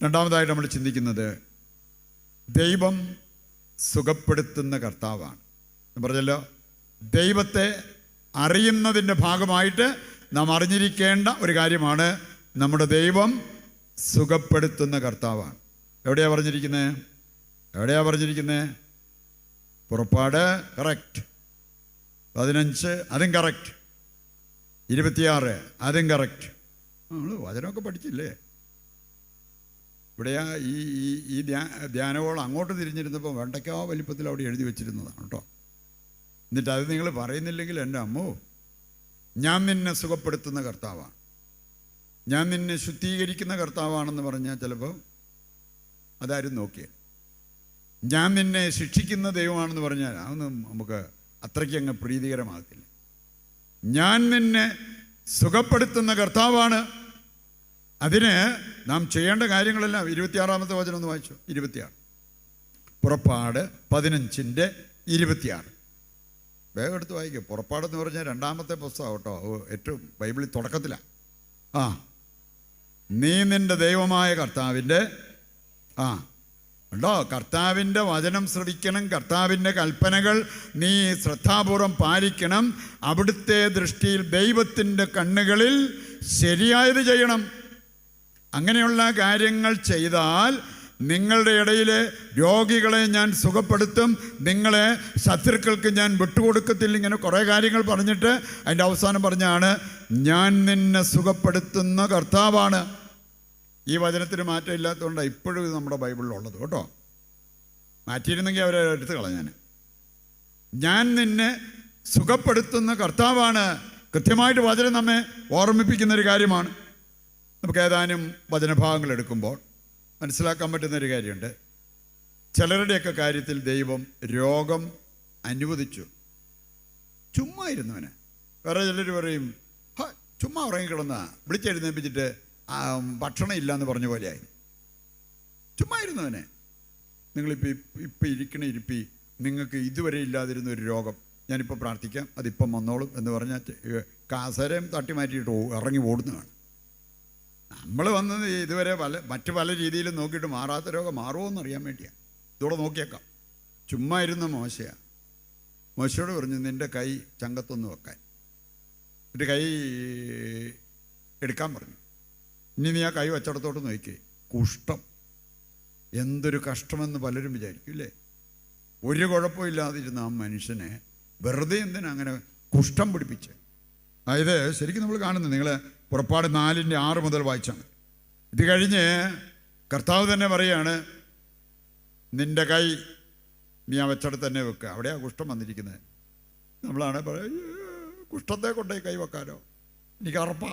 രണ്ടാമതായിട്ട് നമ്മൾ ചിന്തിക്കുന്നത് ദൈവം സുഖപ്പെടുത്തുന്ന കർത്താവാണ്. ഞാൻ പറഞ്ഞല്ലോ ദൈവത്തെ അറിയുന്നതിന്റെ ഭാഗമായിട്ട് നാം അറിഞ്ഞിരിക്കേണ്ട ഒരു കാര്യമാണ് നമ്മുടെ ദൈവം സുഖപ്പെടുത്തുന്ന കർത്താവാണ്. എവിടെയാണ് പറഞ്ഞിരിക്കുന്നത് എവിടെയാണ് പറഞ്ഞിരിക്കുന്നത് പുറപ്പാട് കറക്റ്റ് പതിനഞ്ച് അതും കറക്റ്റ് ഇരുപത്തിയാറ് അതും കറക്റ്റ് നമ്മൾ വചനമൊക്കെ പഠിച്ചില്ലേ? ഇവിടെയാ ഈ ഈ ഈ ധ്യാ അങ്ങോട്ട് തിരിഞ്ഞിരുന്നപ്പോൾ വെണ്ടയ്ക്കാ വലിപ്പത്തിൽ അവിടെ എഴുതി വെച്ചിരുന്നതാണ് കേട്ടോ. എന്നിട്ട് അത് നിങ്ങൾ പറയുന്നില്ലെങ്കിൽ എന്റെ അമ്മോ ഞാൻ നിന്നെ സുഖപ്പെടുത്തുന്ന കർത്താവാണ്. ഞാൻ നിന്നെ ശുദ്ധീകരിക്കുന്ന കർത്താവാണെന്ന് പറഞ്ഞാൽ ചിലപ്പോൾ അതാരും നോക്കിയ. ഞാൻ നിന്നെ ശിക്ഷിക്കുന്ന ദൈവമാണെന്ന് പറഞ്ഞാൽ അതൊന്നും നമുക്ക് അത്രയ്ക്ക് അങ്ങ് പ്രീതികരമാകത്തില്ല. ഞാൻ നിന്നെ സുഖപ്പെടുത്തുന്ന കർത്താവാണ്. അതിന് നാം ചെയ്യേണ്ട കാര്യങ്ങളെല്ലാം ഇരുപത്തിയാറാമത്തെ വചനം ഒന്ന് വായിച്ചു? ഇരുപത്തിയാറ്. പുറപ്പാട് പതിനഞ്ചിന്റെ ഇരുപത്തിയാറ്. വേഗം എടുത്ത് വായിക്കും. പുറപ്പാടെന്ന് പറഞ്ഞാൽ രണ്ടാമത്തെ പുസ്തകം കേട്ടോ. ഏറ്റവും ബൈബിളിൽ തുടക്കത്തിലാണ് ആ. നീ നിന്റെ ദൈവമായ കർത്താവിന്റെ ആ. ഉണ്ടോ കർത്താവിന്റെ വചനം ശ്രവിക്കണം. കർത്താവിന്റെ കൽപ്പനകൾ നീ ശ്രദ്ധാപൂർവം പാലിക്കണം. അവിടുത്തെ ദൃഷ്ടിയിൽ ദൈവത്തിന്റെ കണ്ണുകളിൽ ശരിയായത് ചെയ്യണം. അങ്ങനെയുള്ള കാര്യങ്ങൾ ചെയ്താൽ നിങ്ങളുടെ ഇടയിൽ രോഗികളെ ഞാൻ സുഖപ്പെടുത്തും. നിങ്ങളെ ശത്രുക്കൾക്ക് ഞാൻ വിട്ടുകൊടുക്കത്തില്ല. ഇങ്ങനെ കുറേ കാര്യങ്ങൾ പറഞ്ഞിട്ട് അതിന്റെ അവസാനം പറഞ്ഞാണ് ഞാൻ നിന്നെ സുഖപ്പെടുത്തുന്ന കർത്താവാണ്. ഈ വചനത്തിന് മാറ്റമില്ലാത്തതുകൊണ്ടാണ് ഇപ്പോഴും ഇത് നമ്മുടെ ബൈബിളിലുള്ളത് കേട്ടോ. മാറ്റിയിരുന്നെങ്കിൽ അവരെ എടുത്ത് കളഞ്ഞാൻ ഞാൻ. നിന്നെ സുഖപ്പെടുത്തുന്ന കർത്താവാണ്. കൃത്യമായിട്ട് വചനം നമ്മെ ഓർമ്മിപ്പിക്കുന്ന ഒരു കാര്യമാണ്. നമുക്ക് ഏതാനും വചനഭാഗങ്ങൾ എടുക്കുമ്പോൾ മനസ്സിലാക്കാൻ പറ്റുന്ന ഒരു കാര്യമുണ്ട്. ചിലരുടെയൊക്കെ കാര്യത്തിൽ ദൈവം രോഗം അനുവദിച്ചു. ചുമ്മാ ഇരുന്നവന്. വേറെ ചിലർ പറയും "ഹ, ചുമ്മാ ഉറങ്ങിക്കിടന്ന. വിളിച്ചെഴുന്നേപ്പിച്ചിട്ട് ഭക്ഷണം ഇല്ല എന്ന് പറഞ്ഞ പോലെയായി ചുമ്മാ ഇരുന്നവനെ. നിങ്ങളിപ്പോൾ ഇപ്പം ഇരിക്കണ ഇരിപ്പി നിങ്ങൾക്ക് ഇതുവരെ ഇല്ലാതിരുന്ന ഒരു രോഗം. ഞാനിപ്പോൾ പ്രാർത്ഥിക്കാം. അതിപ്പം വന്നോളും എന്ന് പറഞ്ഞാൽ കാസരം തട്ടി മാറ്റിയിട്ട് ഇറങ്ങി ഓടുന്നതാണ്. നമ്മൾ വന്നത് ഇതുവരെ പല മറ്റു പല രീതിയിലും നോക്കിയിട്ട് മാറാത്ത രോഗം മാറുമോ എന്നറിയാൻ വേണ്ടിയാണ് ഇതോടെ നോക്കിയേക്കാം. ചുമ്മാ ഇരുന്ന മോശയാണ് മോശയോട് പറഞ്ഞു നിന്റെ കൈ ചങ്കത്തൊന്ന് വെക്കാൻ. എന്നിട്ട് കൈ എടുക്കാൻ പറഞ്ഞു. ഇനി നീ ആ കൈ വെച്ചിടത്തോട്ട് നോക്കി കുഷ്ടം എന്തൊരു കഷ്ടമെന്ന് പലരും വിചാരിക്കും ഇല്ലേ? ഒരു കുഴപ്പമില്ലാതിരുന്ന ആ മനുഷ്യനെ വെറുതെ എന്തിനാ അങ്ങനെ കുഷ്ഠം പിടിപ്പിച്ച്? അതായത് ശരിക്കും നമ്മൾ കാണുന്നത്. നിങ്ങൾ പുറപ്പാട് നാലിന്റെ ആറ് മുതൽ വായിച്ചാണ്. ഇത് കഴിഞ്ഞ് കർത്താവ് തന്നെ പറയാണ് നിന്റെ കൈ നീ ആ തന്നെ വെക്കുക അവിടെയാണ് കുഷ്ഠം വന്നിരിക്കുന്നത്. നമ്മളാണ് കുഷ്ഠത്തെ കൊണ്ടേ കൈ വെക്കാനോ? എനിക്ക് അറപ്പാ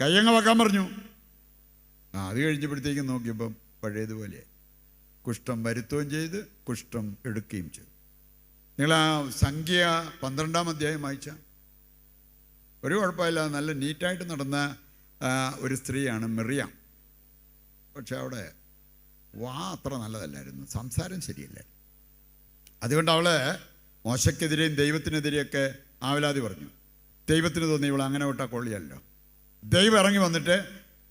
കയ്യങ്ങ് വെക്കാൻ പറഞ്ഞു. ആ അത് കഴിഞ്ഞപ്പോഴത്തേക്കും നോക്കിയപ്പം പഴയതുപോലെ കുഷ്ഠം വരുത്തുകയും ചെയ്ത് കുഷ്ഠം എടുക്കുകയും ചെയ്തു. നിങ്ങൾ ആ സംഖ്യ പന്ത്രണ്ടാം അധ്യായം വായിച്ച? ഒരു കുഴപ്പമില്ല. നല്ല നീറ്റായിട്ട് നടന്ന ഒരു സ്ത്രീയാണ് മെറിയാം. പക്ഷെ അവിടെ വാ അത്ര നല്ലതല്ലായിരുന്നു. സംസാരം ശരിയല്ല അതുകൊണ്ട് അവൾ മോശക്കെതിരെയും ദൈവത്തിനെതിരെയൊക്കെ ആവലാതി പറഞ്ഞു. ദൈവത്തിന് തോന്നി ഇവൾ അങ്ങനെ വിട്ടാൽ കൊള്ളിയല്ലോ. ദൈവം ഇറങ്ങി വന്നിട്ട്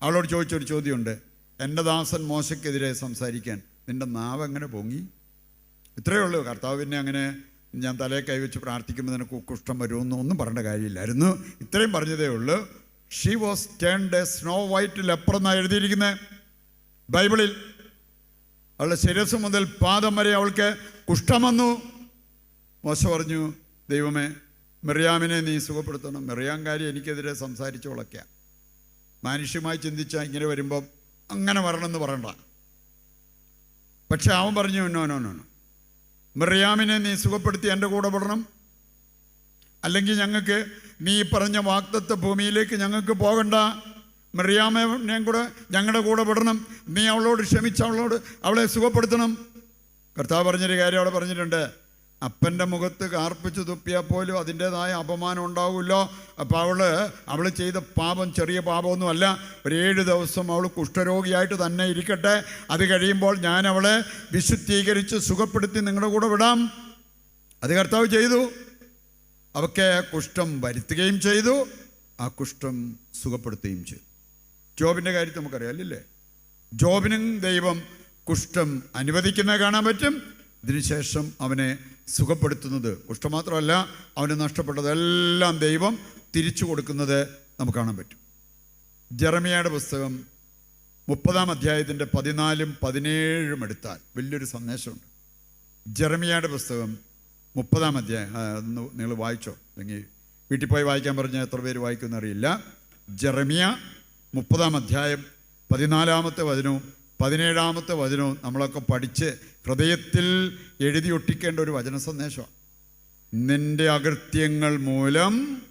അവളോട് ചോദിച്ചൊരു ചോദ്യമുണ്ട്. എന്റെ ദാസൻ മോശക്കെതിരെ സംസാരിക്കാൻ നിന്റെ നാവ് എങ്ങനെ പൊങ്ങി? ഇത്രയേ ഉള്ളൂ. കർത്താവ് പിന്നെ അങ്ങനെ ഞാൻ തലയെ കൈവച്ച് പ്രാർത്ഥിക്കുമ്പോൾ നിനക്ക് കുഷ്ഠം വരുമെന്ന് ഒന്നും പറയേണ്ട കാര്യമില്ലായിരുന്നു. ഇത്രയും പറഞ്ഞതേ ഉള്ളൂ. She was turned a snow white leper എഴുതിയിരിക്കുന്നത് ബൈബിളിൽ അവളുടെ ശിരസ് മുതൽ പാദം വരെ അവൾക്ക് കുഷ്ഠം വന്നു. മോശ പറഞ്ഞു ദൈവമേ മെറിയാമിനെ നീ സുഖപ്പെടുത്തണം. മെറിയാംകാരി എനിക്കെതിരെ സംസാരിച്ചോളൊക്കെ മാനുഷ്യമായി ചിന്തിച്ചാൽ ഇങ്ങനെ വരുമ്പം അങ്ങനെ വരണമെന്ന് പറയണ്ട. പക്ഷെ അവൻ പറഞ്ഞു നോ നോ നോ നോ മെറിയാമിനെ നീ സുഖപ്പെടുത്തി എന്റെ കൂടെ പെടണം അല്ലെങ്കിൽ ഞങ്ങൾക്ക് നീ പറഞ്ഞ വാക്തത്വ ഭൂമിയിലേക്ക് ഞങ്ങൾക്ക് പോകണ്ട. മെറിയാമനെയും കൂടെ ഞങ്ങളുടെ കൂടെ വിടണം. നീ അവളോട് ക്ഷമിച്ച് അവളോട് അവളെ സുഖപ്പെടുത്തണം. കർത്താവ് പറഞ്ഞൊരു കാര്യം അവിടെ പറഞ്ഞിട്ടുണ്ട്. അപ്പന്റെ മുഖത്ത് കാർപ്പിച്ച് തുപ്പിയാൽ പോലും അതിന്റെതായ അപമാനം ഉണ്ടാവുമല്ലോ. അപ്പോൾ അവൾ അവൾ ചെയ്ത പാപം ചെറിയ പാപമൊന്നുമല്ല. ഒരു ഏഴ് ദിവസം അവൾ കുഷ്ഠരോഗിയായിട്ട് തന്നെ ഇരിക്കട്ടെ. അത് കഴിയുമ്പോൾ ഞാൻ അവളെ വിശുദ്ധീകരിച്ച് സുഖപ്പെടുത്തി നിങ്ങളുടെ കൂടെ വിടാം. അത് കർത്താവ് ചെയ്തു. അവക്കെ കുഷ്ഠം വരുത്തുകയും ചെയ്തു. ആ കുഷ്ഠം സുഖപ്പെടുത്തുകയും ചെയ്തു. ജോബിന്റെ കാര്യത്തിൽ നമുക്കറിയാം അല്ലേ ജോബിനും ദൈവം കുഷ്ഠം അനുവദിക്കുന്നത് കാണാൻ പറ്റും. ഇതിനുശേഷം അവനെ സുഖപ്പെടുത്തുന്നത്. കുഷ്ഠം മാത്രമല്ല അവന് നഷ്ടപ്പെട്ടതെല്ലാം ദൈവം തിരിച്ചു കൊടുക്കുന്നത് നമുക്ക് കാണാൻ പറ്റും. ജെറമിയയുടെ പുസ്തകം മുപ്പതാം അധ്യായത്തിന്റെ പതിനാലും പതിനേഴും എടുത്താൽ വലിയൊരു സന്ദേശമുണ്ട്. ജെറമിയയുടെ പുസ്തകം മുപ്പതാം അധ്യായം നിങ്ങൾ വായിച്ചോ? അല്ലെങ്കിൽ വീട്ടിൽ പോയി വായിക്കാൻ പറഞ്ഞാൽ എത്ര പേര് വായിക്കുമെന്ന് അറിയില്ല. ജെറമിയ മുപ്പതാം അധ്യായം പതിനാലാമത്തെ വചനവും പതിനേഴാമത്തെ വചനവും നമ്മളൊക്കെ പഠിച്ച് ഹൃദയത്തിൽ എഴുതി ഒട്ടിക്കേണ്ട ഒരു വചന സന്ദേശമാണ് നിന്റെ അകൃത്യങ്ങൾ മൂലം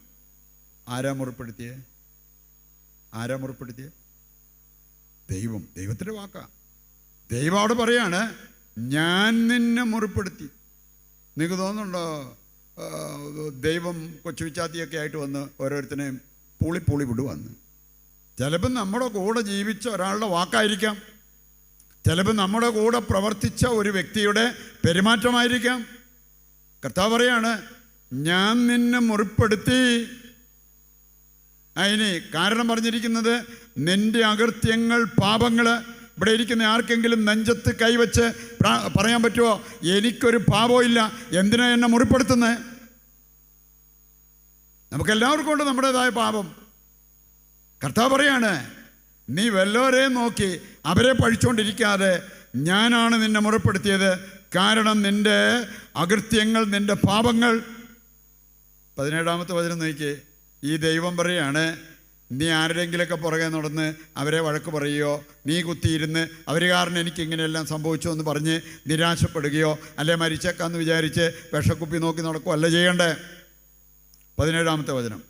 ആരാ മുറിപ്പെടുത്തിയേ? ആരാ മുറിപ്പെടുത്തിയേ? ദൈവം. ദൈവത്തിന്റെ വാക്കാ. ദൈവം അവിടെ പറയാണ് ഞാൻ നിന്നെ മുറിപ്പെടുത്തി. നിങ്ങൾക്ക് തോന്നുന്നുണ്ടോ? ദൈവം കൊച്ചു വിച്ചാത്തിയൊക്കെ ആയിട്ട് വന്ന് ഓരോരുത്തരെയും പൂളി പൂളി ചിലപ്പം നമ്മുടെ കൂടെ ജീവിച്ച ഒരാളുടെ വാക്കായിരിക്കാം. ചിലപ്പോൾ നമ്മുടെ കൂടെ പ്രവർത്തിച്ച ഒരു വ്യക്തിയുടെ പെരുമാറ്റമായിരിക്കാം. കർത്താവ് പറയാണ് ഞാൻ നിന്നെ മുറിപ്പെടുത്തി. അതിന് കാരണം പറഞ്ഞിരിക്കുന്നത് നിന്റെ അകൃത്യങ്ങൾ പാപങ്ങൾ ഇവിടെ ഇരിക്കുന്ന ആർക്കെങ്കിലും നെഞ്ചത്ത് കൈവച്ച് പറയാൻ പറ്റുമോ എനിക്കൊരു പാപവും ഇല്ല. എന്തിനാ എന്നെ മുറിപ്പെടുത്തുന്നത് നമുക്കെല്ലാവർക്കും ഉണ്ട് നമ്മുടേതായ പാപം. കർത്താവ് പറയാണ് നീ വല്ലവരെയും നോക്കി അവരെ പഴിച്ചുകൊണ്ടിരിക്കാതെ ഞാനാണ് നിന്നെ മുറപ്പെടുത്തിയത്. കാരണം നിന്റെ അകൃത്യങ്ങൾ നിന്റെ പാപങ്ങൾ. പതിനേഴാമത്തെ വചനം നോക്കി ഈ ദൈവം പറയാണ് നീ ആരുടെങ്കിലൊക്കെ പുറകെ നടന്ന് അവരെ വഴക്ക് പറയുകയോ നീ കുത്തിയിരുന്ന് അവർ കാരണം എനിക്ക് ഇങ്ങനെയെല്ലാം സംഭവിച്ചു എന്ന് പറഞ്ഞ് നിരാശപ്പെടുകയോ അല്ലെ മരിച്ചേക്കാന്ന് വിചാരിച്ച് വിഷക്കുപ്പി നോക്കി നടക്കുകയോ അല്ല ചെയ്യണ്ടേ? പതിനേഴാമത്തെ വചനം.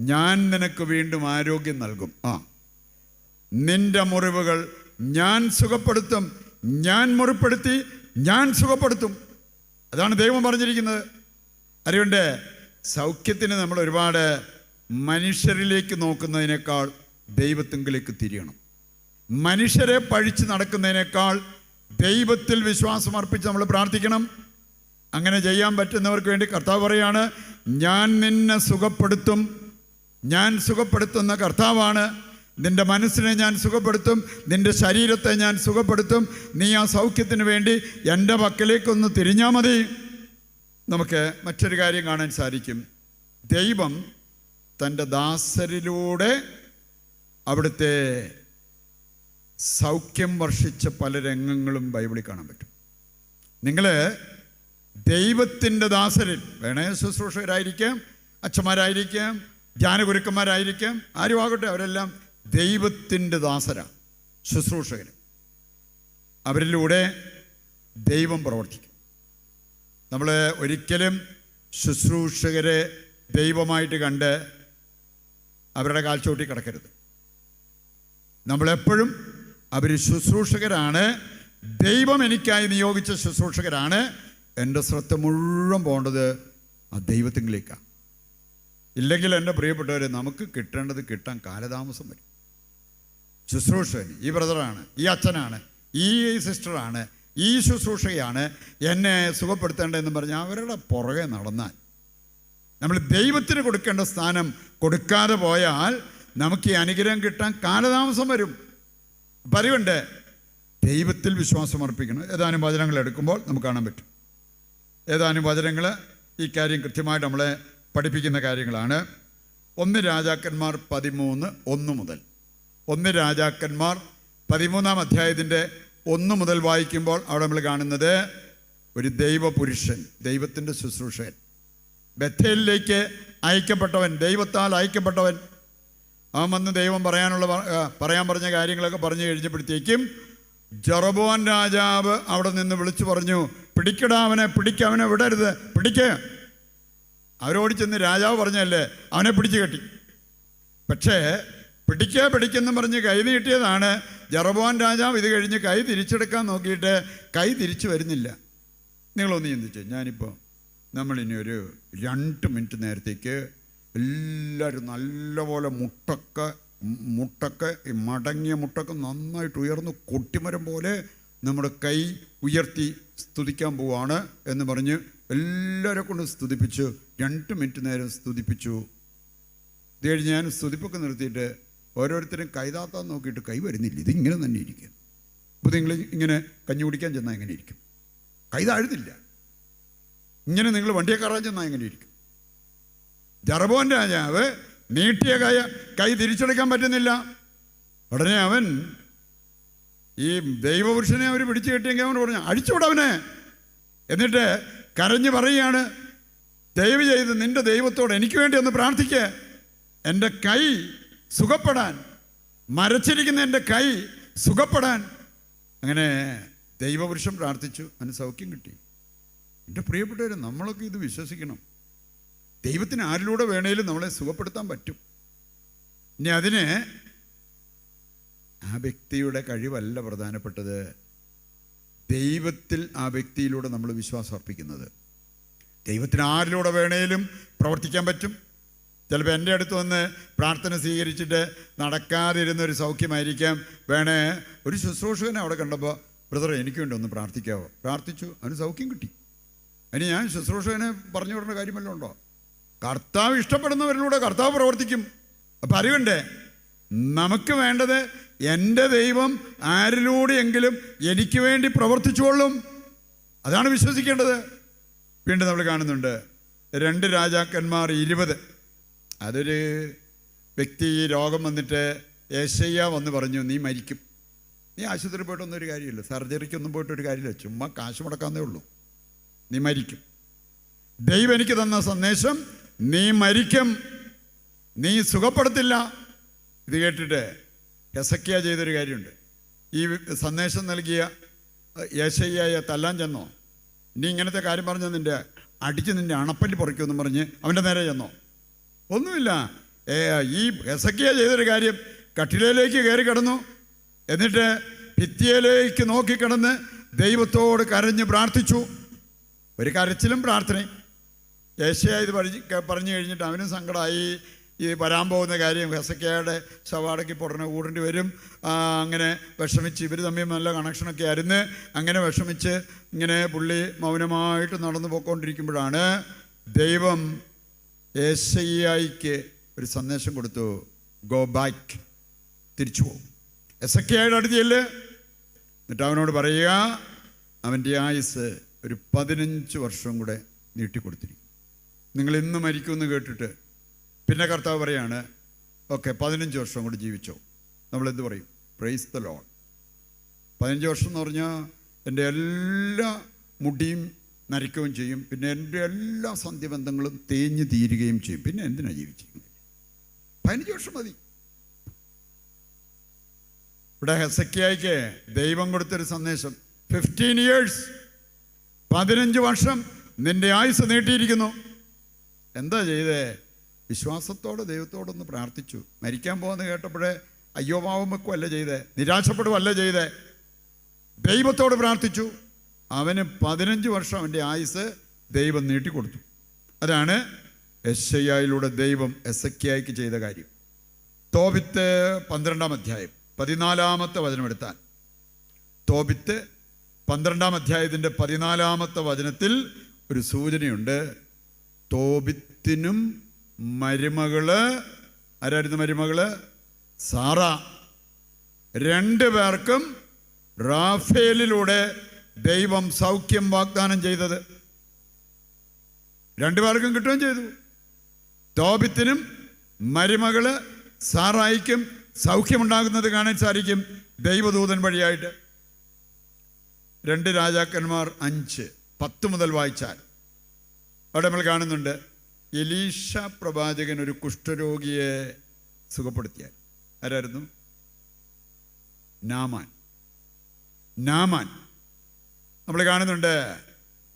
ഞാൻ നിനക്ക് വീണ്ടും ആരോഗ്യം നൽകും. ആ. നിന്റെ മുറിവുകൾ ഞാൻ സുഖപ്പെടുത്തും. ഞാൻ മുറിപ്പെടുത്തി ഞാൻ സുഖപ്പെടുത്തും. അതാണ് ദൈവം പറഞ്ഞിരിക്കുന്നത്. അറിയണ്ടേ സൗഖ്യത്തിന് നമ്മൾ ഒരുപാട് മനുഷ്യരിലേക്ക് നോക്കുന്നതിനേക്കാൾ ദൈവത്തിങ്കിലേക്ക് തിരിയണം. മനുഷ്യരെ പഴിച്ച് നടക്കുന്നതിനേക്കാൾ ദൈവത്തിൽ വിശ്വാസം അർപ്പിച്ച് നമ്മൾ പ്രാർത്ഥിക്കണം. അങ്ങനെ ചെയ്യാൻ പറ്റുന്നവർക്ക് വേണ്ടി കർത്താവ് പറയാണ് ഞാൻ നിന്നെ സുഖപ്പെടുത്തും. ഞാൻ സുഖപ്പെടുത്തുന്ന കർത്താവാണ്. നിന്റെ മനസ്സിനെ ഞാൻ സുഖപ്പെടുത്തും നിന്റെ ശരീരത്തെ ഞാൻ സുഖപ്പെടുത്തും. നീ ആ സൗഖ്യത്തിന് വേണ്ടി എന്റെ പക്കലേക്കൊന്ന് തിരിഞ്ഞാൽ മതി. നമുക്ക് മറ്റൊരു കാര്യം കാണാൻ സാധിക്കും. ദൈവം തന്റെ ദാസരിലൂടെ അവിടുത്തെ സൗഖ്യം വർഷിച്ച പല രംഗങ്ങളും ബൈബിളിൽ കാണാൻ പറ്റും. നിങ്ങൾ ദൈവത്തിന്റെ ദാസരിൽ വേണേ ശുശ്രൂഷകരായിരിക്കാം അച്ഛന്മാരായിരിക്കാം ജ്ഞാനഗുരുക്കന്മാരായിരിക്കാം ആരും ആകട്ടെ അവരെല്ലാം ദൈവത്തിന്റെ ദാസരാണ് ശുശ്രൂഷകർ അവരിലൂടെ ദൈവം പ്രവർത്തിക്കും. നമ്മൾ ഒരിക്കലും ശുശ്രൂഷകരെ ദൈവമായിട്ട് കണ്ട് അവരുടെ കാൽച്ചോട്ടി കിടക്കരുത്. നമ്മളെപ്പോഴും അവർ ശുശ്രൂഷകരാണ് ദൈവം എനിക്കായി നിയോഗിച്ച ശുശ്രൂഷകരാണ് എന്റെ ശ്രദ്ധ മുഴുവൻ പോകേണ്ടത് ആ ദൈവത്തിങ്കിലേക്കാണ്. ഇല്ലെങ്കിൽ എന്റെ പ്രിയപ്പെട്ടവരെ നമുക്ക് കിട്ടേണ്ടത് കിട്ടാൻ കാലതാമസം വരും. ശുശ്രൂഷകൻ ഈ ബ്രദറാണ് ഈ അച്ഛനാണ് ഈ സിസ്റ്ററാണ് ഈ ശുശ്രൂഷയാണ് എന്നെ സുഖപ്പെടുത്തേണ്ടതെന്ന് പറഞ്ഞ് അവരുടെ പുറകെ നടന്നാൽ നമ്മൾ ദൈവത്തിന് കൊടുക്കേണ്ട സ്ഥാനം കൊടുക്കാതെ പോയാൽ നമുക്ക് ഈ അനുഗ്രഹം കിട്ടാൻ കാലതാമസം വരും. അപ്പം ദൈവത്തിൽ വിശ്വാസം അർപ്പിക്കണം. ഏതാനും വചനങ്ങൾ എടുക്കുമ്പോൾ നമുക്ക് കാണാൻ പറ്റും. ഏതാനും വചനങ്ങൾ ഈ കാര്യം കൃത്യമായിട്ട് നമ്മളെ പഠിപ്പിക്കുന്ന കാര്യങ്ങളാണ്. ഒന്ന് രാജാക്കന്മാർ പതിമൂന്ന് ഒന്ന് മുതൽ. ഒന്ന് രാജാക്കന്മാർ പതിമൂന്നാം അധ്യായത്തിന്റെ ഒന്ന് മുതൽ വായിക്കുമ്പോൾ അവിടെ നമ്മൾ കാണുന്നത് ഒരു ദൈവപുരുഷൻ ദൈവത്തിന്റെ ശുശ്രൂഷൻ ബഥേലിലേക്ക് അയക്കപ്പെട്ടവൻ ദൈവത്താൽ അയക്കപ്പെട്ടവൻ. അവൻ വന്ന് ദൈവം പറയാനുള്ള പറയാൻ പറഞ്ഞ കാര്യങ്ങളൊക്കെ പറഞ്ഞു കഴിഞ്ഞപ്പോഴത്തേക്കും ജറബോൻ രാജാവ് അവിടെ നിന്ന് വിളിച്ചു പറഞ്ഞു പിടിക്കടാവനെ പിടിക്കവനെ വിടരുത് പിടിക്ക. അവരോട് ചെന്ന് രാജാവ് പറഞ്ഞല്ലേ അവനെ പിടിച്ചു കെട്ടി. പക്ഷേ പിടിക്കുക പിടിക്കുന്നു പറഞ്ഞ് കൈ നീട്ടിയതാണ്. ജറബോൻ രാജാവ് ഇത് കഴിഞ്ഞ് കൈ തിരിച്ചെടുക്കാൻ നോക്കിയിട്ട് കൈ തിരിച്ചു വരുന്നില്ല. നിങ്ങളൊന്ന് ചിന്തിച്ചു ഞാനിപ്പോൾ നമ്മളിനി ഒരു രണ്ട് മിനിറ്റ് നേരത്തേക്ക് എല്ലാവരും നല്ലപോലെ മുട്ടൊക്കെ മുട്ടൊക്കെ മടങ്ങിയ മുട്ടൊക്കെ നന്നായിട്ട് ഉയർന്ന് കൊട്ടിമരം പോലെ നമ്മുടെ കൈ ഉയർത്തി സ്തുതിക്കാൻ പോവാണ് എന്ന് പറഞ്ഞ് എല്ലാവരെ കൊണ്ട് സ്തുതിപ്പിച്ചു. രണ്ട് മിനിറ്റ് നേരം സ്തുതിപ്പിച്ചു. ഇത് കഴിഞ്ഞ് ഞാൻ സ്തുതിപ്പൊക്കെ നിർത്തിയിട്ട് ഓരോരുത്തരും കൈതാത്താൻ നോക്കിയിട്ട് കൈ വരുന്നില്ല. ഇതിങ്ങനെ തന്നെ ഇരിക്കുക അപ്പോൾ നിങ്ങൾ ഇങ്ങനെ കഞ്ഞി കുടിക്കാൻ ചെന്നാൽ എങ്ങനെ ഇരിക്കും? കൈ താഴുന്നില്ല. ഇങ്ങനെ നിങ്ങൾ വണ്ടിയെ കയറാൻ ചെന്നാൽ എങ്ങനെ ഇരിക്കും? ജറബോൻ രാജാവ് നീട്ടിയ കൈ കൈ തിരിച്ചെടുക്കാൻ പറ്റുന്നില്ല. ഉടനെ അവൻ ഈ ദൈവപുരുഷനെ അവർ പിടിച്ചു കെട്ടിയെങ്കിൽ അവൻ പറഞ്ഞു അടിച്ചുവിടവനെ എന്നിട്ട് കരഞ്ഞു പറയുകയാണ് ദയവ് ചെയ്ത് നിന്റെ ദൈവത്തോട് എനിക്ക് വേണ്ടി ഒന്ന് പ്രാർത്ഥിക്കുക എന്റെ കൈ സുഖപ്പെടാൻ മരച്ചിരിക്കുന്ന എന്റെ കൈ സുഖപ്പെടാൻ. അങ്ങനെ ദൈവപുരുഷൻ പ്രാർത്ഥിച്ചു അതിന് സൗഖ്യം കിട്ടി. എന്റെ പ്രിയപ്പെട്ടവർ നമ്മളൊക്കെ ഇത് വിശ്വസിക്കണം. ദൈവത്തിന് ആരിലൂടെ വേണേലും നമ്മളെ സുഖപ്പെടുത്താൻ പറ്റും. ഇനി അതിന് ആ വ്യക്തിയുടെ കഴിവല്ല പ്രധാനപ്പെട്ടത് ദൈവത്തിൽ ആ വ്യക്തിയിലൂടെ നമ്മൾ വിശ്വാസം അർപ്പിക്കുന്നത്. ദൈവത്തിന് ആരിലൂടെ വേണേലും പ്രവർത്തിക്കാൻ പറ്റും. ചിലപ്പോൾ എന്റെ അടുത്ത് വന്ന് പ്രാർത്ഥന സ്വീകരിച്ചിട്ട് നടക്കാതിരുന്ന ഒരു സൗഖ്യമായിരിക്കാം. വേണേ ഒരു ശുശ്രൂഷകനെ അവിടെ കണ്ടപ്പോൾ ബ്രദർ എനിക്ക് വേണ്ടി ഒന്ന് പ്രാർത്ഥിക്കാവോ? പ്രാർത്ഥിച്ചു അവന് സൗഖ്യം കിട്ടി. അതിന് ഞാൻ ശുശ്രൂഷകനെ പറഞ്ഞു വിടേണ്ട കാര്യമല്ലോ ഉണ്ടോ? കർത്താവ് ഇഷ്ടപ്പെടുന്നവരിലൂടെ കർത്താവ് പ്രവർത്തിക്കും. അപ്പം അറിവണ്ടേ നമുക്ക് വേണ്ടത് എന്റെ ദൈവം ആരിലൂടെയെങ്കിലും എനിക്ക് വേണ്ടി പ്രവർത്തിച്ചുകൊള്ളും. അതാണ് വിശ്വസിക്കേണ്ടത്. വീണ്ടും നമ്മൾ കാണുന്നുണ്ട് രണ്ട് രാജാക്കന്മാർ ഇരുപത്. അതൊരു വ്യക്തി രോഗം വന്നിട്ട് ഏശയ്യ വന്ന് പറഞ്ഞു നീ മരിക്കും. നീ ആശുപത്രി പോയിട്ടൊന്നും ഒരു കാര്യമില്ല. സർജറിക്കൊന്നും പോയിട്ട് ഒരു കാര്യമില്ല. ചുമ്മാ കാശ് മുടക്കാന്നേ ഉള്ളൂ. നീ മരിക്കും. ദൈവം എനിക്ക് തന്ന സന്ദേശം നീ മരിക്കും. നീ സുഖപ്പെടുത്തില്ല. ഇത് കേട്ടിട്ട് ഹെസക്കിയ ചെയ്തൊരു കാര്യമുണ്ട്. ഈ സന്ദേശം നൽകിയ യേശയ്യായ തല്ലാൻ ചെന്നോ? നീ ഇങ്ങനത്തെ കാര്യം പറഞ്ഞ നിന്റെ അടിച്ച് നിന്റെ അണപ്പല്ലി പറിക്കുമെന്ന് പറഞ്ഞ് അവന്റെ നേരെ ചെന്നോ? ഒന്നുമില്ല. ഈ ഹെസക്കിയ ചെയ്തൊരു കാര്യം. കട്ടിലയിലേക്ക് കയറി കിടന്നു. എന്നിട്ട് ഭിത്തിയിലേക്ക് നോക്കിക്കിടന്ന് ദൈവത്തോട് കരഞ്ഞ് പ്രാർത്ഥിച്ചു. ഒരു കരച്ചിലും പ്രാർത്ഥനയും. യേശയ ഇത് പറഞ്ഞ് പറഞ്ഞു കഴിഞ്ഞിട്ട് അവനും സങ്കടമായി. ഈ വരാൻ പോകുന്ന കാര്യം ഹെസക്കയുടെ ശവാടയ്ക്ക് ഉടനെ കൂടേണ്ടി വരും. അങ്ങനെ വിഷമിച്ച് ഇവർ തമ്മിൽ നല്ല കണക്ഷനൊക്കെ ആയിരുന്നു. അങ്ങനെ വിഷമിച്ച് ഇങ്ങനെ പുള്ളി മൗനമായിട്ട് നടന്നു പോയിക്കൊണ്ടിരിക്കുമ്പോഴാണ് ദൈവം യേശയ്യായിക്ക് ഒരു സന്ദേശം കൊടുത്തു ഗോ ബാക്ക് തിരിച്ചു പോകും. എസക്കയുടെ അടുത്തിയല്ലേ എന്നിട്ട് അവനോട് പറയുക അവന്റെ ആയുസ് ഒരു പതിനഞ്ച് വർഷം കൂടെ നീട്ടിക്കൊടുത്തിരിക്കും. നിങ്ങൾ ഇന്ന് മരിക്കുമെന്ന് കേട്ടിട്ട് പിന്നെ കർത്താവ് പറയാണ് ഓക്കെ പതിനഞ്ച് വർഷം കൂടി ജീവിച്ചോ. നമ്മൾ എന്ത് പറയും? പ്രൈസ് ദ ലോൺ പതിനഞ്ച് വർഷം എന്ന് പറഞ്ഞാൽ എന്റെ എല്ലാ മുടിയും നരയ്ക്കുകയും ചെയ്യും. പിന്നെ എന്റെ എല്ലാ സന്ധ്യബന്ധങ്ങളും തേഞ്ഞു തീരുകയും ചെയ്യും. പിന്നെ എന്തിനാണ് ജീവിച്ചിരിക്കുന്നത്? പതിനഞ്ച് വർഷം മതി. ഇവിടെ ഹെസക്കിയായിക്ക് ദൈവം കൊടുത്തൊരു സന്ദേശം. ഫിഫ്റ്റീൻ ഇയേഴ്സ് പതിനഞ്ച് വർഷം നിന്റെ ആയുസ് നീട്ടിയിരിക്കുന്നു. എന്താ ചെയ്തേ? വിശ്വാസത്തോടെ ദൈവത്തോടൊന്ന് പ്രാർത്ഥിച്ചു. മരിക്കാൻ പോകുന്ന കേട്ടപ്പോഴേ അയ്യോ പാവം വെക്കുമല്ല ചെയ്തേ? നിരാശപ്പെടുവല്ല ചെയ്തേ? ദൈവത്തോട് പ്രാർത്ഥിച്ചു. അവന് പതിനഞ്ച് വർഷം അവന്റെ ആയുസ് ദൈവം നീട്ടിക്കൊടുത്തു. അതാണ് എസ് ദൈവം എസ് ചെയ്ത കാര്യം. തോപിത്ത് പന്ത്രണ്ടാം അധ്യായം പതിനാലാമത്തെ വചനമെടുത്താൽ തോപിത്ത് പന്ത്രണ്ടാം അധ്യായത്തിന്റെ പതിനാലാമത്തെ വചനത്തിൽ ഒരു സൂചനയുണ്ട്. തോപിത്തിനും മരുമകൾ ആരായിരുന്നു മരുമകൾ? സാറ. രണ്ടു പേർക്കും റാഫേലിലൂടെ ദൈവം സൗഖ്യം വാഗ്ദാനം ചെയ്തത്. രണ്ടു പേർക്കും കിട്ടുകയും ചെയ്തു. തോപിത്തിനും മരുമകൾ സാറായിക്കും സൗഖ്യമുണ്ടാകുന്നത് കാണാൻ സാധിക്കും ദൈവദൂതൻ വഴിയായിട്ട്. രണ്ട് രാജാക്കന്മാർ അഞ്ച് പത്ത് മുതൽ വായിച്ചാൽ. അവിടെ നമ്മൾ കാണുന്നുണ്ട് എലീഷ പ്രവാചകൻ ഒരു കുഷ്ഠരോഗിയെ സുഖപ്പെടുത്തിയാൽ. ആരായിരുന്നു? നാമാൻ. നാമാൻ. നമ്മൾ കാണുന്നുണ്ട്.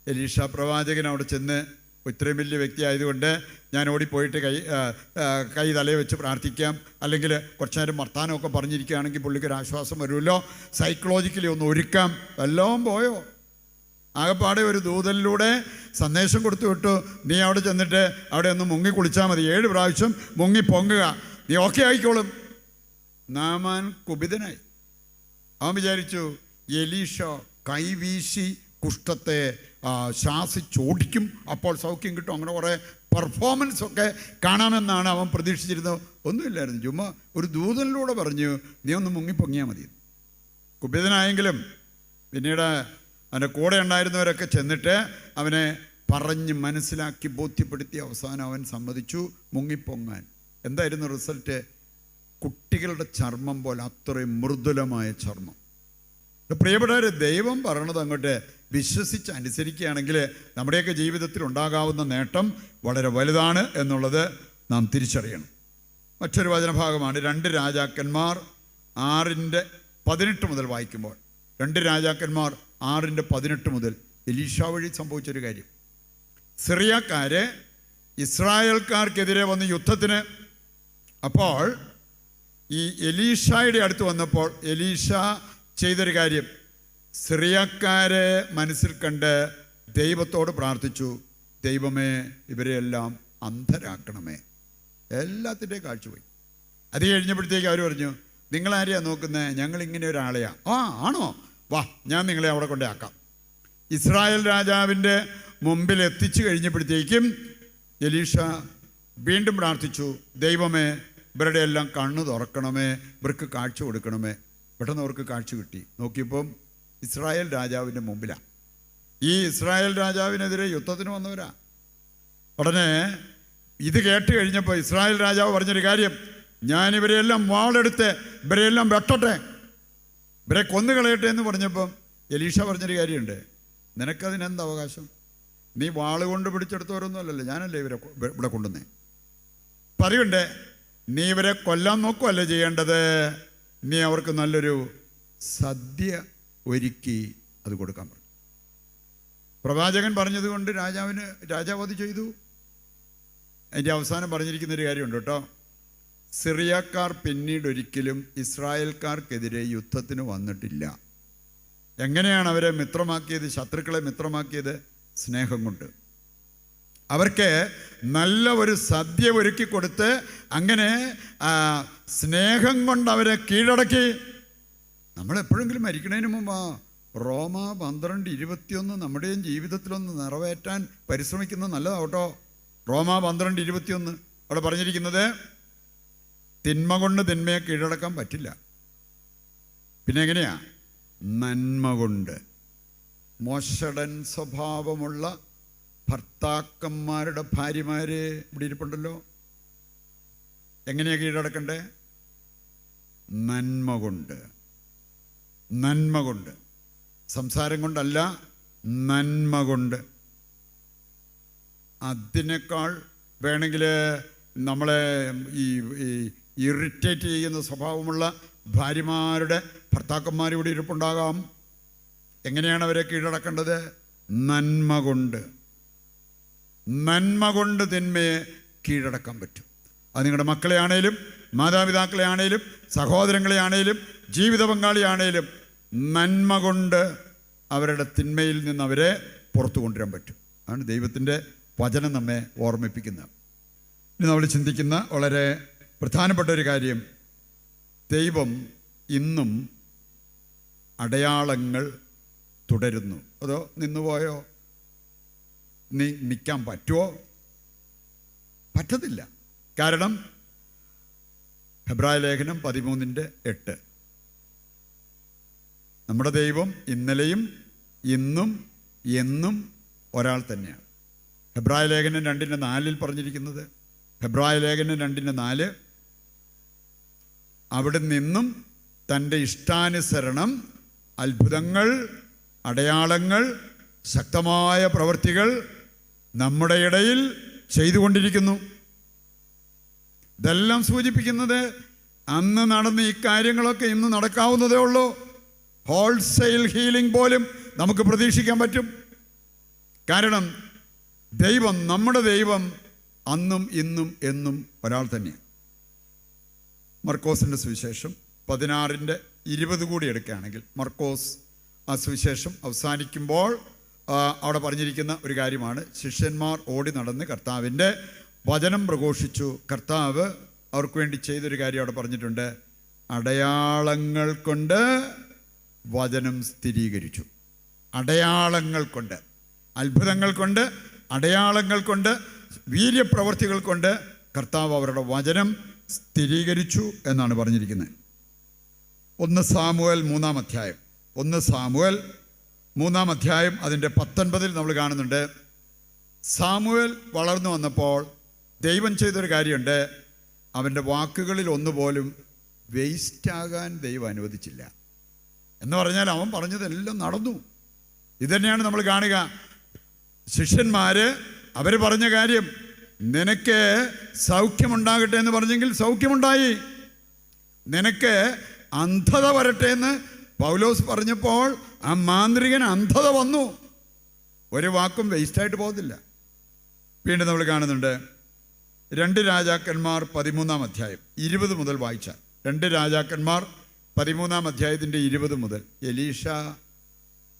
എലീഷ പ്രവാചകൻ അവിടെ ചെന്ന് ഇത്രയും വലിയ വ്യക്തി ആയതുകൊണ്ട് ഞാൻ ഓടിപ്പോയിട്ട് കൈ കൈ തലയിൽ വെച്ച് പ്രാർത്ഥിക്കാം. അല്ലെങ്കിൽ കുറച്ച് നേരം വർത്താനമൊക്കെ പറഞ്ഞിരിക്കുകയാണെങ്കിൽ പുള്ളിക്ക് ഒരു ആശ്വാസം വരുമല്ലോ. സൈക്കോളജിക്കലി ഒന്ന് ഒരുക്കാം. എല്ലാം പോയോ? ആകപ്പാടെ ഒരു ദൂതലിലൂടെ സന്ദേശം കൊടുത്തു വിട്ടു. നീ അവിടെ ചെന്നിട്ട് അവിടെ ഒന്ന് മുങ്ങി കുളിച്ചാൽ മതി. ഏഴ് പ്രാവശ്യം മുങ്ങി പൊങ്ങുക. നീ ഓക്കെ ആയിക്കോളും. നാമാൻ കുപിതനായി. അവൻ വിചാരിച്ചു എലീഷ കൈവീശി കുഷ്ഠത്തെ ശാസിച്ചോടിക്കും. അപ്പോൾ സൗഖ്യം കിട്ടും. അങ്ങനെ കുറേ പെർഫോമൻസ് ഒക്കെ കാണാമെന്നാണ് അവൻ പ്രതീക്ഷിച്ചിരുന്നത്. ഒന്നുമില്ലായിരുന്നു. ചുമ്മാ ഒരു ദൂതനിലൂടെ പറഞ്ഞു നീ ഒന്ന് മുങ്ങിപ്പൊങ്ങിയാൽ മതി. കുപിതനായെങ്കിലും പിന്നീട് അവന്റെ കൂടെ ഉണ്ടായിരുന്നവരൊക്കെ ചെന്നിട്ട് അവനെ പറഞ്ഞ് മനസ്സിലാക്കി ബോധ്യപ്പെടുത്തി അവസാനം അവൻ സമ്മതിച്ചു മുങ്ങിപ്പൊങ്ങാൻ. എന്തായിരുന്നു റിസൾട്ട്? കുട്ടികളുടെ ചർമ്മം പോലെ അത്രയും മൃദുലമായ ചർമ്മം. പ്രിയപ്പെട്ടവർ ദൈവം പറയണത് അങ്ങോട്ട് വിശ്വസിച്ച് അനുസരിക്കുകയാണെങ്കിൽ നമ്മുടെയൊക്കെ ജീവിതത്തിൽ ഉണ്ടാകാവുന്ന നേട്ടം വളരെ വലുതാണ് എന്നുള്ളത് നാം തിരിച്ചറിയണം. മറ്റൊരു വചനഭാഗമാണ് രണ്ട് രാജാക്കന്മാർ ആറിന്റെ പതിനെട്ട് മുതൽ വായിക്കുമ്പോൾ. രണ്ട് രാജാക്കന്മാർ ആറിന്റെ പതിനെട്ട് മുതൽ. എലീഷ വഴി സംഭവിച്ചൊരു കാര്യം. സിറിയക്കാര് ഇസ്രായേൽക്കാർക്കെതിരെ വന്ന് യുദ്ധത്തിന്. അപ്പോൾ ഈ എലീഷയുടെ അടുത്ത് വന്നപ്പോൾ എലീഷ ചെയ്തൊരു കാര്യം. സിറിയക്കാരെ മനസ്സിൽ കണ്ട് ദൈവത്തോട് പ്രാർത്ഥിച്ചു. ദൈവമേ ഇവരെയെല്ലാം അന്ധരാക്കണമേ. എല്ലാത്തിന്റെയും കാഴ്ചപോയി. അത് കഴിഞ്ഞപ്പോഴത്തേക്ക് അവർ പറഞ്ഞു നിങ്ങളാരെയാണ് നോക്കുന്നത് ഞങ്ങൾ ഇങ്ങനെ ഒരാളെയാ. ആ ആണോ? വാ ഞാൻ നിങ്ങളെ അവിടെ കൊണ്ടേ ആക്കാം. ഇസ്രായേൽ രാജാവിന്റെ മുമ്പിൽ എത്തിച്ചു കഴിഞ്ഞപ്പോഴത്തേക്കും എലീഷ വീണ്ടും പ്രാർത്ഥിച്ചു ദൈവമേ ഇവരുടെ എല്ലാം കണ്ണു തുറക്കണമേ ഇവർക്ക് കാഴ്ച കൊടുക്കണമേ. പെട്ടെന്ന് അവർക്ക് കാഴ്ച കിട്ടി. നോക്കിയപ്പം ഇസ്രായേൽ രാജാവിന്റെ മുമ്പിലാണ് ഈ ഇസ്രായേൽ രാജാവിനെതിരെ യുദ്ധത്തിന് വന്നവരാ. ഉടനെ ഇത് കേട്ട് കഴിഞ്ഞപ്പോൾ ഇസ്രായേൽ രാജാവ് പറഞ്ഞൊരു കാര്യം ഞാൻ ഇവരെയെല്ലാം വാളെടുത്ത് ഇവരെയെല്ലാം വെട്ടട്ടെ. ഇവരെ കൊന്നുകളയട്ടെ എന്ന് പറഞ്ഞപ്പം എലീഷ പറഞ്ഞൊരു കാര്യമുണ്ട്. നിനക്കതിനെന്ത് അവകാശം? നീ വാൾ കൊണ്ട് പിടിച്ചെടുത്തവരൊന്നും അല്ലല്ലോ ഞാനല്ലേ ഇവരെ ഇവിടെ കൊണ്ടുവന്നേ? പറയണ്ടേ നീ ഇവരെ കൊല്ലാൻ നോക്കുമല്ലേ ചെയ്യേണ്ടത്? നീ അവർക്ക് നല്ലൊരു സദ്യ ഒരുക്കി അത് കൊടുക്കാൻ പറഞ്ഞു. പ്രവാചകൻ പറഞ്ഞതുകൊണ്ട് രാജാവിന് രാജാവ് അത് ചെയ്തു. അതിന്റെ അവസാനം പറഞ്ഞിരിക്കുന്ന ഒരു കാര്യമുണ്ട് കേട്ടോ. സിറിയക്കാർ പിന്നീട് ഒരിക്കലും ഇസ്രായേൽക്കാർക്കെതിരെ യുദ്ധത്തിന് വന്നിട്ടില്ല. എങ്ങനെയാണ് അവരെ മിത്രമാക്കിയത് ശത്രുക്കളെ മിത്രമാക്കിയത്? സ്നേഹം കൊണ്ട്. അവർക്ക് നല്ല ഒരു സദ്യ ഒരുക്കി കൊടുത്ത് അങ്ങനെ സ്നേഹം കൊണ്ട് അവരെ കീഴടക്കി. നമ്മൾ എപ്പോഴെങ്കിലും മരിക്കണതിന് മുമ്പ് റോമ പന്ത്രണ്ട് ഇരുപത്തിയൊന്ന് നമ്മുടെയും ജീവിതത്തിലൊന്ന് നിറവേറ്റാൻ പരിശ്രമിക്കുന്നത് നല്ലതാവട്ടോ. റോമ പന്ത്രണ്ട് ഇരുപത്തിയൊന്ന്. അവിടെ പറഞ്ഞിരിക്കുന്നത് തിന്മ കൊണ്ട് തിന്മയെ കീഴടക്കാൻ പറ്റില്ല. പിന്നെ എങ്ങനെയാ? നന്മ കൊണ്ട്. മോശടൻ സ്വഭാവമുള്ള ഭർത്താക്കന്മാരുടെ ഭാര്യമാര് ഇവിടെ ഇരിപ്പുണ്ടല്ലോ. എങ്ങനെയാണ് കീഴടക്കണ്ടേ? നന്മ കൊണ്ട്. നന്മ കൊണ്ട്. സംസാരം കൊണ്ടല്ല നന്മ കൊണ്ട്. അതിനേക്കാൾ വേണമെങ്കിൽ നമ്മളെ ഈ ഇറിറ്റേറ്റ് ചെയ്യുന്ന സ്വഭാവമുള്ള ഭാര്യമാരുടെ ഭർത്താക്കന്മാർ ഇവിടെ ഇരിപ്പുണ്ടാകാം. എങ്ങനെയാണ് അവരെ കീഴടക്കേണ്ടത്? നന്മ കൊണ്ട്. നന്മ കൊണ്ട് തിന്മയെ കീഴടക്കാൻ പറ്റും. അത് നിങ്ങളുടെ മക്കളെ ആണേലും മാതാപിതാക്കളെ ആണേലും സഹോദരങ്ങളെ ആണേലും ജീവിത പങ്കാളിയാണേലും നന്മ കൊണ്ട് അവരുടെ തിന്മയിൽ നിന്ന് അവരെ പുറത്തു കൊണ്ടുവരാൻ പറ്റും. അതാണ് ദൈവത്തിന്റെ വചനം നമ്മെ ഓർമ്മിപ്പിക്കുന്നത് ഇനി നമ്മൾ ചിന്തിക്കുന്ന വളരെ പ്രധാനപ്പെട്ട ഒരു കാര്യം. ദൈവം ഇന്നും അടയാളങ്ങൾ തുടരുന്നു. അതോ നിന്നുപോയോ? നിൽക്കാൻ പറ്റുമോ പറ്റത്തില്ല. കാരണം ഹെബ്രായ ലേഖനം പതിമൂന്നിന്റെ എട്ട്. നമ്മുടെ ദൈവം ഇന്നലെയും ഇന്നും എന്നും ഒരാൾ തന്നെയാണ്. ഹെബ്രായ ലേഖനം രണ്ടിന്റെ നാലിൽ പറഞ്ഞിരിക്കുന്നത് ഹെബ്രായ ലേഖനം രണ്ടിന്റെ നാല് അവിടെ നിന്നും തന്റെ ഇഷ്ടാനുസരണം അത്ഭുതങ്ങൾ അടയാളങ്ങൾ ശക്തമായ പ്രവൃത്തികൾ നമ്മുടെ ഇടയിൽ ചെയ്തുകൊണ്ടിരിക്കുന്നു. ഇതെല്ലാം സൂചിപ്പിക്കുന്നത് അന്ന് നടന്ന ഈ കാര്യങ്ങളൊക്കെ ഇന്ന് നടക്കാവുന്നതേ ഉള്ളൂ. ഹോൾസെയിൽ ഹീലിംഗ് പോലും നമുക്ക് പ്രതീക്ഷിക്കാൻ പറ്റും. കാരണം ദൈവം നമ്മുടെ ദൈവം അന്നും ഇന്നും എന്നും ഒരാൾ തന്നെയാണ്. മർക്കോസിന്റെ സുവിശേഷം പതിനാറിന്റെ ഇരുപത് കൂടി എടുക്കുകയാണെങ്കിൽ മർക്കോസ് ആ സുവിശേഷം അവസാനിക്കുമ്പോൾ അവിടെ പറഞ്ഞിരിക്കുന്ന ഒരു കാര്യമാണ്. ശിഷ്യന്മാർ ഓടി നടന്ന് കർത്താവിന്റെ വചനം പ്രഘോഷിച്ചു. കർത്താവ് അവർക്ക് വേണ്ടി ചെയ്തൊരു കാര്യം അവിടെ പറഞ്ഞിട്ടുണ്ട്. അടയാളങ്ങൾ കൊണ്ട് വചനം സ്ഥിരീകരിച്ചു. അടയാളങ്ങൾ കൊണ്ട് അത്ഭുതങ്ങൾ കൊണ്ട് അടയാളങ്ങൾ കൊണ്ട് വീര്യപ്രവർത്തികൾ കൊണ്ട് കർത്താവ് അവരുടെ വചനം സ്ഥിരീകരിച്ചു എന്നാണ് പറഞ്ഞിരിക്കുന്നത്. ഒന്ന് സാമുവൽ മൂന്നാം അധ്യായം. ഒന്ന് സാമുവൽ മൂന്നാം അധ്യായം അതിന്റെ പത്തൊൻപതിൽ നമ്മൾ കാണുന്നുണ്ട്. സാമുവൽ വളർന്നു വന്നപ്പോൾ ദൈവം ചെയ്തൊരു കാര്യമുണ്ട്. അവന്റെ വാക്കുകളിൽ ഒന്നുപോലും വേസ്റ്റാകാൻ ദൈവം അനുവദിച്ചില്ല. എന്ന് പറഞ്ഞാൽ അവൻ പറഞ്ഞതെല്ലാം നടന്നു. ഇതന്നെയാണ് നമ്മൾ കാണുക. ശിഷ്യന്മാർ അവർ പറഞ്ഞ കാര്യം നിനക്ക് സൗഖ്യമുണ്ടാകട്ടെ എന്ന് പറഞ്ഞെങ്കിൽ സൗഖ്യമുണ്ടായി. നിനക്ക് അന്ധത വരട്ടെ എന്ന് പൗലോസ് പറഞ്ഞപ്പോൾ ആ മാന്ത്രികൻ അന്ധത വന്നു. ഒരു വാക്കും വേസ്റ്റായിട്ട് പോകത്തില്ല. വീണ്ടും നമ്മൾ കാണുന്നുണ്ട്. രണ്ട് രാജാക്കന്മാർ പതിമൂന്നാം അധ്യായം ഇരുപത് മുതൽ വായിച്ച. രണ്ട് രാജാക്കന്മാർ പതിമൂന്നാം അധ്യായത്തിന്റെ ഇരുപത് മുതൽ. എലീഷ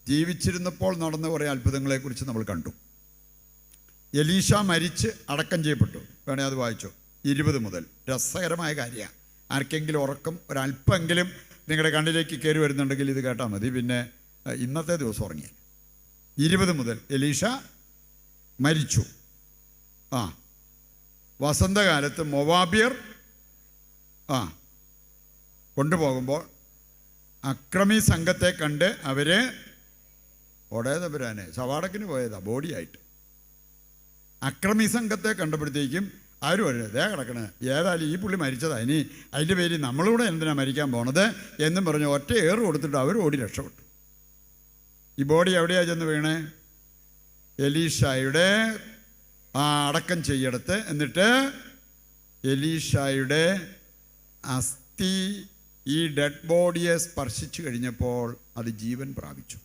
ജീവിച്ചിരുന്നപ്പോൾ നടന്ന കുറേ അത്ഭുതങ്ങളെക്കുറിച്ച് നമ്മൾ കണ്ടു. എലീഷ മരിച്ച് അടക്കം ചെയ്യപ്പെട്ടു. വേണേ അത് വായിച്ചു. ഇരുപത് മുതൽ. രസകരമായ കാര്യമാണ്. ആർക്കെങ്കിലും ഉറക്കം ഒരല്പമെങ്കിലും നിങ്ങളുടെ കണ്ണിലേക്ക് കയറി വരുന്നുണ്ടെങ്കിൽ ഇത് കേട്ടാൽ മതി. പിന്നെ ഇന്നത്തെ ദിവസം ഉറങ്ങി. ഇരുപത് മുതൽ എലീഷ മരിച്ചു. ആ. വസന്തകാലത്ത് മൊവാബിയർ ആ കൊണ്ടുപോകുമ്പോൾ അക്രമി സംഘത്തെ കണ്ട് അവർ ഒടേതപുരാനെ സവാടക്കിന് പോയതാ ബോഡിയായിട്ട്. അക്രമി സംഘത്തെ കണ്ടപ്പോഴത്തേക്കും ആരും അല്ല. ദേ കിടക്കണേ. ഏതായാലും ഈ പുള്ളി മരിച്ചതാ. ഇനി അതിന്റെ പേരിൽ നമ്മളിവിടെ എന്തിനാണ് മരിക്കാൻ പോണത് എന്നും പറഞ്ഞ് ഒറ്റ ഏറ് കൊടുത്തിട്ട് അവർ ഓടി രക്ഷപ്പെട്ടു. ഈ ബോഡി എവിടെയാ ചെന്ന് വീണേ? എലീഷായുടെ ആ അടക്കം ചെയ്യെടുത്ത്. എന്നിട്ട് എലീഷായുടെ അസ്ഥി ഈ ഡെഡ് ബോഡിയെ സ്പർശിച്ചു കഴിഞ്ഞപ്പോൾ അത് ജീവൻ പ്രാപിച്ചു.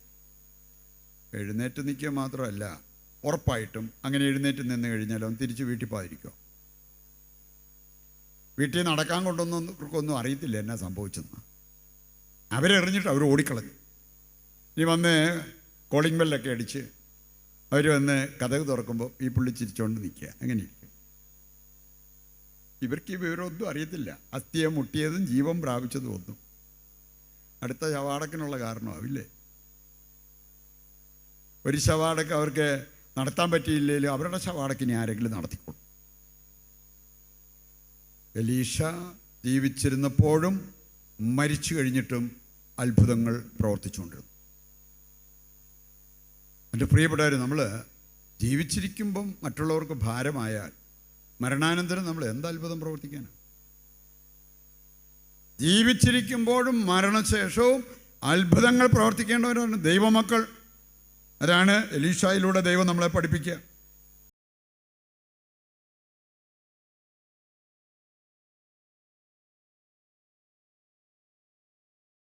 എഴുന്നേറ്റ് നിൽക്കുക മാത്രമല്ല ഉറപ്പായിട്ടും അങ്ങനെ എഴുന്നേറ്റ് നിന്ന് കഴിഞ്ഞാലും തിരിച്ച് വീട്ടിൽ പോകാതിരിക്കുക. വീട്ടിൽ നടക്കാൻ കൊണ്ടൊന്നും ഇവർക്കൊന്നും അറിയത്തില്ല എന്നാ സംഭവിച്ചെന്ന്. അവരെറിഞ്ഞിട്ട് അവർ ഓടിക്കളഞ്ഞു. ഇനി വന്ന് കോളിംഗ് ബെല്ലൊക്കെ അടിച്ച് അവർ വന്ന് കഥക് തുറക്കുമ്പോൾ ഈ പുള്ളി ചിരിച്ചുകൊണ്ട് നിൽക്കുക. അങ്ങനെ ഇവർക്ക് ഈ വിവരമൊന്നും അറിയത്തില്ല. അസ്ഥിയെ മുട്ടിയതും ജീവൻ പ്രാപിച്ചതും ഒന്നും. അടുത്ത ശവാടക്കിനുള്ള കാരണമാവില്ലേ? ഒരു ശവാടക്ക് അവർക്ക് നടത്താൻ പറ്റിയില്ലെങ്കിലും അവരുടെ ശവാടക്കിനെ ആരെങ്കിലും നടത്തിക്കൊള്ളും എലീഷ ജീവിച്ചിരുന്നപ്പോഴും മരിച്ചു കഴിഞ്ഞിട്ടും അത്ഭുതങ്ങൾ പ്രവർത്തിച്ചുകൊണ്ടിരുന്നു. എന്റെ പ്രിയപ്പെട്ടവർ നമ്മൾ ജീവിച്ചിരിക്കുമ്പം മറ്റുള്ളവർക്ക് ഭാരമായാൽ മരണാനന്തരം നമ്മൾ എന്ത് അത്ഭുതം പ്രവർത്തിക്കാനാണ് ജീവിച്ചിരിക്കുമ്പോഴും മരണശേഷവും അത്ഭുതങ്ങൾ പ്രവർത്തിക്കേണ്ടവരാണ് ദൈവമക്കൾ. അതാണ് എലീഷായിലൂടെ ദൈവം നമ്മളെ പഠിപ്പിക്കുക.